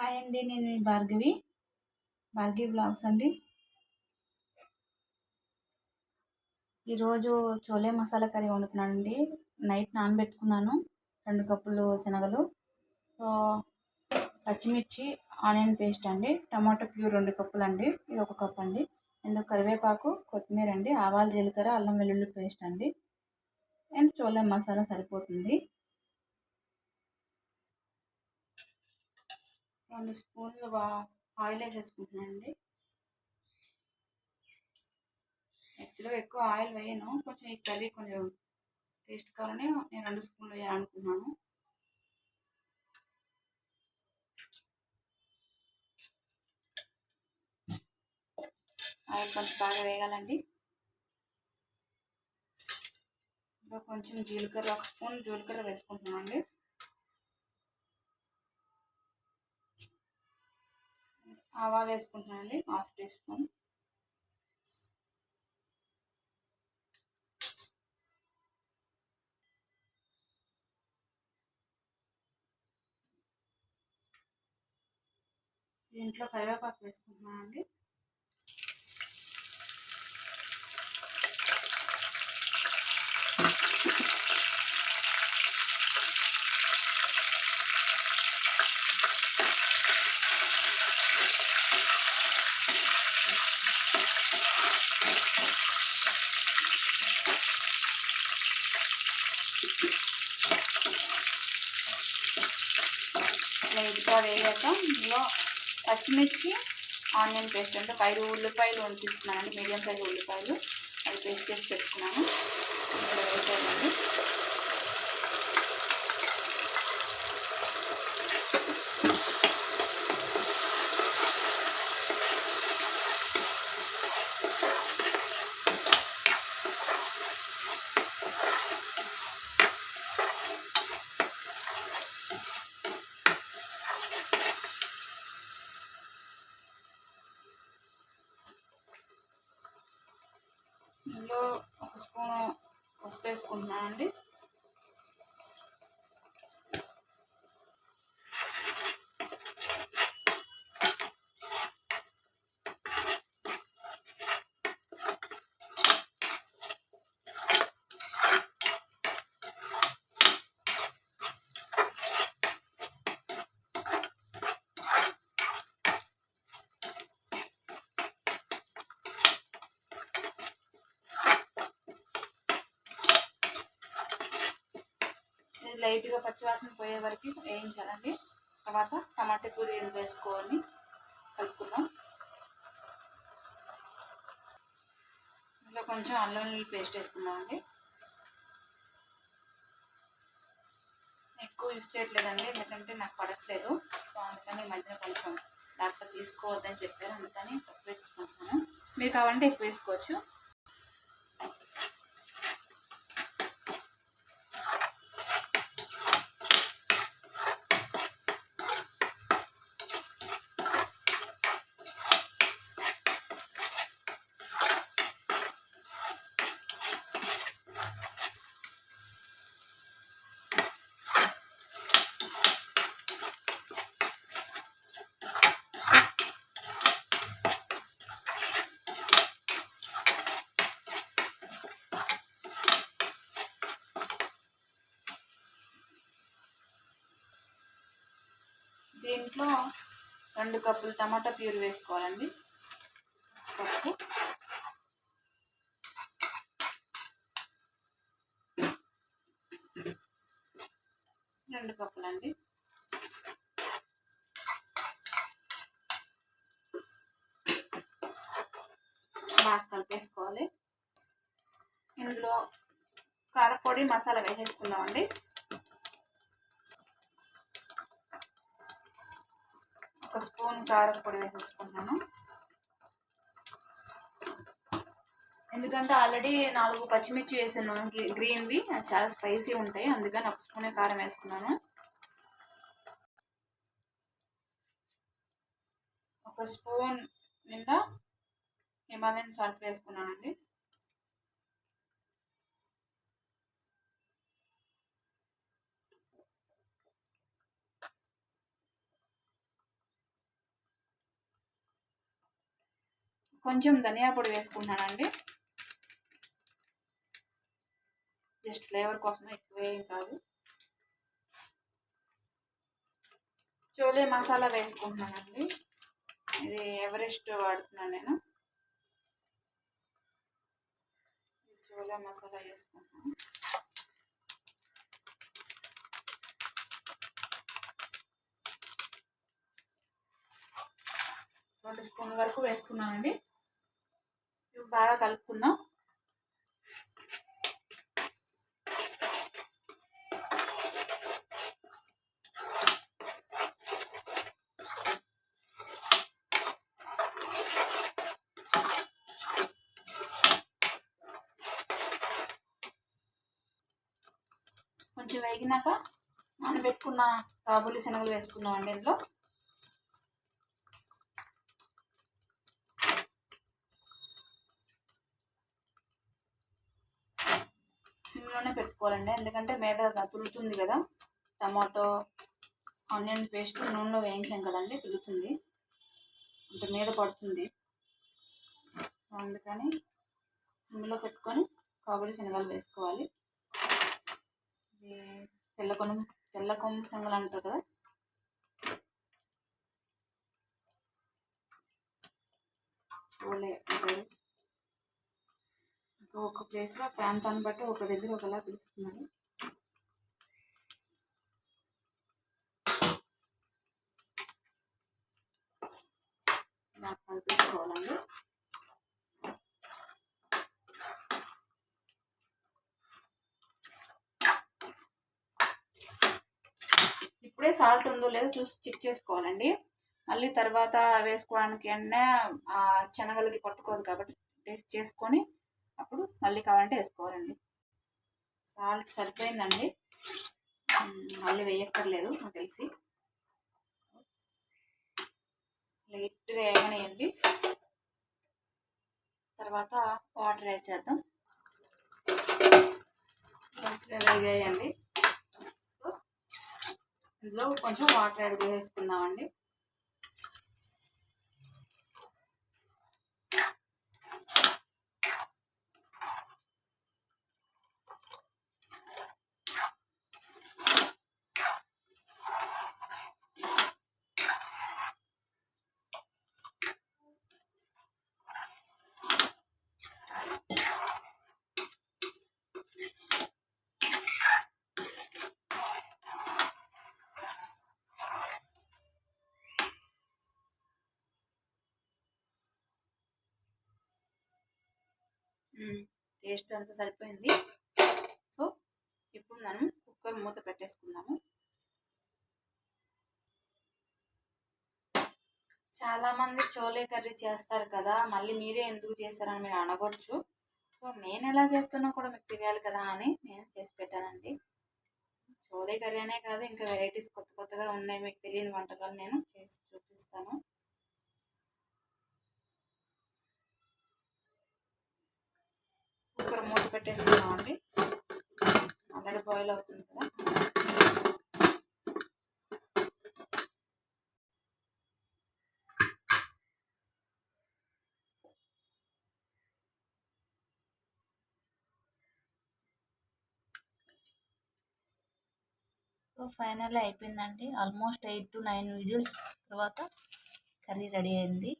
Hi అండి నేను Bhargavi. Bhargavi blogs అండి. ఈరోజు చోలే మసాలా కర్రీ వండుతున్నాను అండి నైట్ నానబెట్టుకున్నాను రెండు కప్పులు శనగలు. సో పచ్చిమిర్చి ఆనియన్ పేస్ట్ అండి. టమాటో ప్యూర్ రెండు కప్పులు అండి ఇది ఒక కప్ అండి. అండ్ కరివేపాకు కొత్తిమీర అండి. ఆవాలు జీలకర్ర అల్లం వెల్లుల్లి పేస్ట్ అండి. అండ్ చోలే మసాలా సరిపోతుంది. రెండు స్పూన్లు ఆయిల్ వేసేసుకుంటున్నానండి యాక్చువల్గా ఎక్కువ ఆయిల్ వేయను. కొంచెం ఈ కర్రీ కొంచెం టేస్ట్ కావాలని నేను రెండు స్పూన్లు వేయాలనుకున్నాను ఆయిల్ కొంచెం బాగా వేయాలండి ఇంకా కొంచెం జీలకర్ర ఒక స్పూన్ జీలకర్ర వేసుకుంటున్నామండి ఆవాలు వేసుకుంటున్నానండి హాఫ్ టీ స్పూన్. దీంట్లో కరివేపాకు వేసుకుంటున్నానండి. లైట్గా వేయాక ఇందులో పచ్చిమిర్చి ఆనియన్ పేస్ట్ అంటే ఐదు ఉల్లిపాయలు వంపిస్తున్నానండి మీడియం సైజ్ ఉల్లిపాయలు. అది పేస్ట్ చేసి పెట్టుకున్నాను. ఇందులో వేసేయండి ఇందులో ఒక స్పూన్ పసుపు వేసుకుంటున్నామండి లైట్గా పచ్చివాసన పోయే వరకు వేయించాలండి. తర్వాత టమాటా కూర వేసుకొని కలుపుకుందాం. ఇందులో కొంచెం అల్లం నీళ్ళు పేస్ట్ వేసుకుందామండి. ఎక్కువ యూజ్ చేయట్లేదండి ఎందుకంటే నాకు పడట్లేదు. సో అందుకని మధ్యన కొంచెం డాక్టర్ తీసుకోవద్దని చెప్పారు. అందుకని తక్కువ వేసుకుంటున్నాను. మీరు కావాలంటే ఎక్కువ వేసుకోవచ్చు దీంట్లో రెండు కప్పులు టమాటా ప్యూర్ వేసుకోవాలండి. పప్పు రెండు కప్పులండి. బాగా కలిపేసుకోవాలి. ఇందులో కారపొడి మసాలా వేసేసుకుందామండి. ఒక స్పూన్ కారం పొడి వేసేసుకుంటున్నాను ఎందుకంటే ఆల్రెడీ నాలుగు పచ్చిమిర్చి వేసాను గ్రీన్వి. చాలా స్పైసీ ఉంటాయి అందుకని ఒక స్పూనే కారం వేసుకున్నాను. ఒక స్పూన్ నిండా హిమాలయన్ సాల్ట్ వేసుకున్నానండి. కొంచెం ధనియా పొడి వేసుకుంటున్నానండి. జస్ట్ ఫ్లేవర్ కోసమే ఎక్కువ ఏం కాదు. చోలే మసాలా వేసుకుంటున్నానండి. ఇది ఎవరెస్ట్ వాడుతున్నాను నేను. చోలే మసాలా వేసుకుంటున్నాను రెండు స్పూన్ వరకు వేసుకున్నానండి. బాగా కలుపుకుందాం. కొంచెం వేగినాక మనం పెట్టుకున్న కాబూలి శనగలు వేసుకున్నామండి ఇందులో. సిమ్లోనే పెట్టుకోవాలండి. ఎందుకంటే మీద తులుతుంది కదా. టమాటో ఆనియన్ పేస్ట్ నూనెలో వేయించాం కదండి తులుతుంది అంటే మీద పడుతుంది. అందుకని సిమ్లో పెట్టుకొని కాబూలి శనగలు వేసుకోవాలి. ఇది తెల్ల కొను తెల్ల కొమ్ము శనగలు అంటారు కదా చూడలే అంటారు ఒక ప్లేస్లో ప్రాంతాన్ని బట్టి ఒక దగ్గర ఒకలా పిలుస్తున్నారు ఇలా ఇప్పుడే సాల్ట్ ఉందో లేదో చూసి చెక్ చేసుకోవాలండి. మళ్ళీ తర్వాత వేసుకోవడానికి అనే శనగలకి పట్టుకోదు కాబట్టి టేస్ట్ చేసుకొని అప్పుడు మళ్ళీ కావాలంటే వేసుకోవాలండి. సాల్ట్ సరిపోయిందండి. మళ్ళీ వేయక్కర్లేదు నాకు తెలిసి. లైట్గా వేయగనేయండి తర్వాత వాటర్ యాడ్ చేద్దాం. లైట్గా వేగేయండి. సో ఇందులో కొంచెం వాటర్ యాడ్ చేసుకుందామండి. టేస్ట్ అంతా సరిపోయింది. సో ఇప్పుడు మనం కుక్కర్ మూత పెట్టేసుకుందాము. చాలామంది చోలే కర్రీ చేస్తారు కదా మళ్ళీ మీరే ఎందుకు చేస్తారని మీరు అనగొచ్చు. సో నేను ఎలా చేస్తున్నా కూడా మీకు తెలియాలి కదా అని నేను చేసి పెట్టానండి. చోలే కర్రీ అనే కాదు ఇంకా వెరైటీస్ కొత్త కొత్తగా ఉన్నాయి మీకు తెలియని వంటకాలు నేను చేసి చూపిస్తాను. ఇక్కడ మూత పెట్టేసుకున్నామండి. ఆల్రెడీ బాయిల్ అవుతుంది కదా. సో ఫైనల్ అయిపోయిందండి. Almost eight to nine whistles తర్వాత కర్రీ రెడీ అయింది.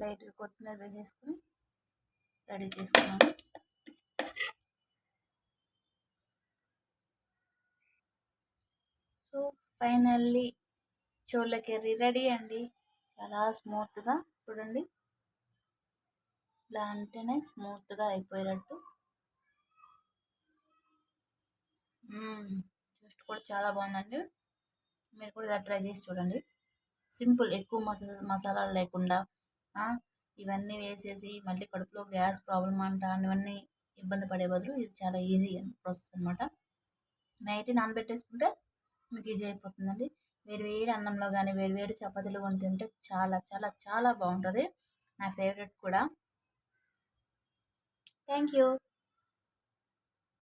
లైట్ కొత్తిమీర వేసేసుకొని రెడీ చేసుకున్నాను. సో ఫైనల్లీ చోళ్ళ కర్రీ రెడీ అండి. చాలా స్మూత్గా చూడండి. ఇలా అంటేనే స్మూత్గా అయిపోయినట్టు. టేస్ట్ కూడా చాలా బాగుందండి. మీరు కూడా ఇలా ట్రై చేసి చూడండి. సింపుల్ ఎక్కువ మసాలా మసాలాలు లేకుండా ఇవన్నీ వేసేసి మళ్ళీ కడుపులో గ్యాస్ ప్రాబ్లం అంట ఇవన్నీ ఇబ్బంది పడే బదులు ఇది చాలా ఈజీ ప్రాసెస్ అనమాట నైట్ నానబెట్టేసుకుంటే మీకు ఈజీ అయిపోతుందండి. వేడి వేడి అన్నంలో కానీ వేడి వేడి చపాతీలు కొని తింటే చాలా చాలా చాలా బాగుంటుంది. నా ఫేవరెట్ కూడా. Thank you.